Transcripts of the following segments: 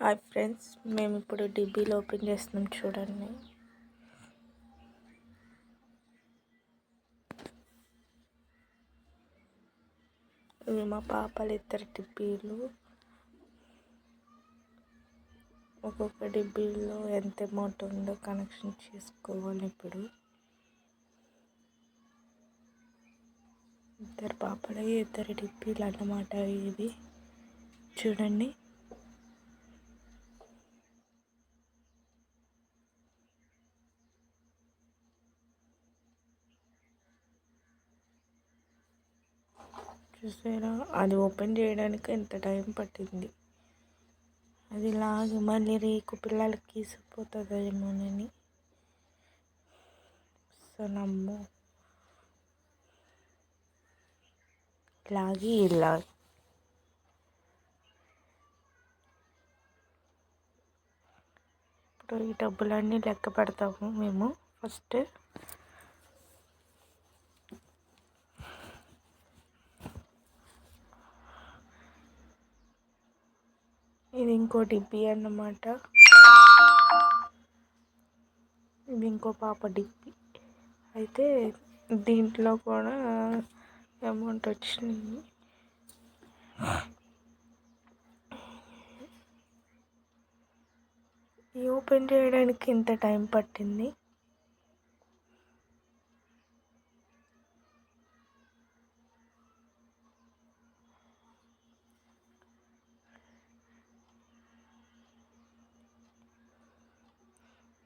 Hi friends మేము ఇప్పుడు డిబ్బీలు open చేస్తున్నాం చూడండి. ఇవి మా పాపలు ఇద్దరు డిబ్బీలు ఒక్కొక్క డిబ్బీలో ఎంత అమౌంట్ ఉందో కనెక్షన్ చేసుకోవాలి ఇప్పుడు. ఇద్దరు పాపలు ఇద్దరు డిబ్బీలు అన్నమాట ఇవి. చూడండి. చూసారా? అది ఓపెన్ చేయడానికి ఎంత టైం పట్టింది? అది లాగి మళ్ళీ రేకు పిల్లలకి తీసుకుపోతుందేమోనని సో నమ్ము లాగి ఇలా. ఇప్పుడు ఈ డబ్బులన్నీ లెక్క పెడతాము మేము. ఫస్ట్ ఇది ఇంకో డిబ్బీ అన్నమాట. ఇది ఇంకో పాప డిబ్బీ అయితే దీంట్లో కూడా అమౌంట్ వచ్చినాయి. ఈ ఓపెన్ చేయడానికి ఇంత టైం పట్టింది?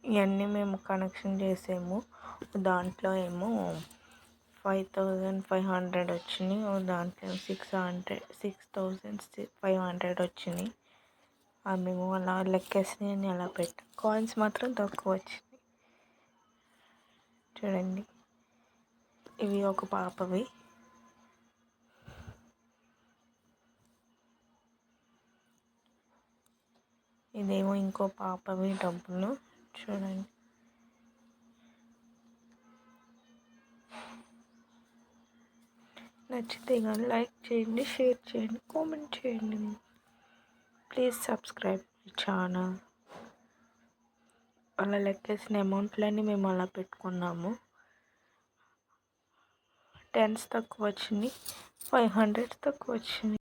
ఇవన్నీ మేము కనెక్షన్ చేసాము. దాంట్లో ఏమో ఫైవ్ థౌజండ్ ఫైవ్ హండ్రెడ్ వచ్చినాయి. దాంట్లో six hundred six thousand five hundred వచ్చినాయి. అవి మేము అలా లెక్కేసినవి అలా పెట్టాం. కాయిన్స్ మాత్రం తక్కువ వచ్చినాయి. చూడండి. ఇవి ఒక పాపవి. ఇదేమో ఇంకో పాపవి డబ్బులు. చూడండి. నచ్చితే కానీ లైక్ చేయండి షేర్ చేయండి కామెంట్ చేయండి. Please subscribe channel. అలా లెక్కేసిన అమౌంట్లన్నీ మేము అలా పెట్టుకున్నాము. టెన్స్ తక్కువ వచ్చింది ఫైవ్ హండ్రెడ్ తక్కువ వచ్చింది.